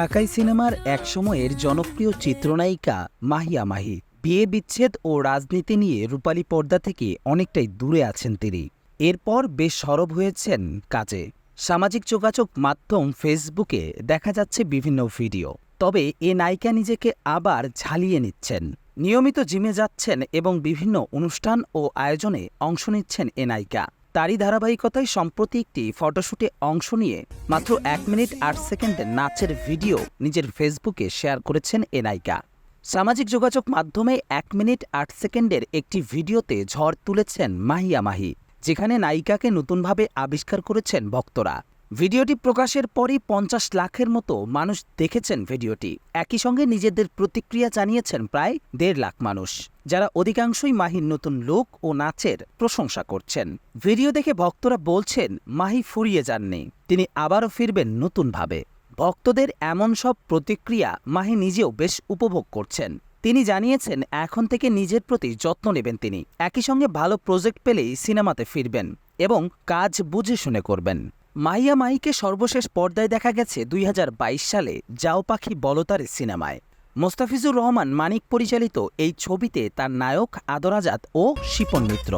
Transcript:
ঢাকাই সিনেমার এক সময়ের জনপ্রিয় চিত্রনায়িকা মাহিয়া মাহি। বিয়ে বিচ্ছেদ ও রাজনীতি নিয়ে রূপালী পর্দা থেকে অনেকটাই দূরে আছেন তিনি। এরপর বেশ সরব হয়েছেন কাজে। সামাজিক যোগাযোগ মাধ্যম ফেসবুকে দেখা যাচ্ছে বিভিন্ন ভিডিও। তবে এ নায়িকা নিজেকে আবার ঝালিয়ে নিচ্ছেন। নিয়মিত জিমে যাচ্ছেন এবং বিভিন্ন অনুষ্ঠান ও আয়োজনে অংশ নিচ্ছেন এ নায়িকা। তারই ধারাবাহিকতায় সম্প্রতি একটি ফটোশ্যুটে অংশ নিয়ে মাত্র এক মিনিট আট সেকেন্ডের নাচের ভিডিও নিজের ফেসবুকে শেয়ার করেছেন এ নায়িকা। সামাজিক যোগাযোগ মাধ্যমে এক মিনিট আট সেকেন্ডের একটি ভিডিওতে ঝড় তুলেছেন মাহিয়া মাহি, যেখানে নায়িকাকে নতুনভাবে আবিষ্কার করেছেন ভক্তরা। ভিডিওটি প্রকাশের পরই পঞ্চাশ লাখের মতো মানুষ দেখেছেন ভিডিওটি। একই সঙ্গে নিজেদের প্রতিক্রিয়া জানিয়েছেন প্রায় দেড় লাখ মানুষ, যারা অধিকাংশই মাহির নতুন লুক ও নাচের প্রশংসা করছেন। ভিডিও দেখে ভক্তরা বলছেন, মাহি ফুরিয়ে যাননি, তিনি আবারও ফিরবেন নতুনভাবে। ভক্তদের এমন সব প্রতিক্রিয়া মাহি নিজেও বেশ উপভোগ করছেন। তিনি জানিয়েছেন, এখন থেকে নিজের প্রতি যত্ন নেবেন তিনি। একই সঙ্গে ভালো প্রজেক্ট পেলেই সিনেমাতে ফিরবেন এবং কাজ বুঝে শুনে করবেন। মাহিয়া মাহিকে সর্বশেষ পর্দায় দেখা গেছে দুই হাজার বাইশ সালে যাও পাখি বলতারে সিনেমায়। মোস্তাফিজুর রহমান মানিক পরিচালিত এই ছবিতে তার নায়ক আদরাজাত ও শিপন মিত্র।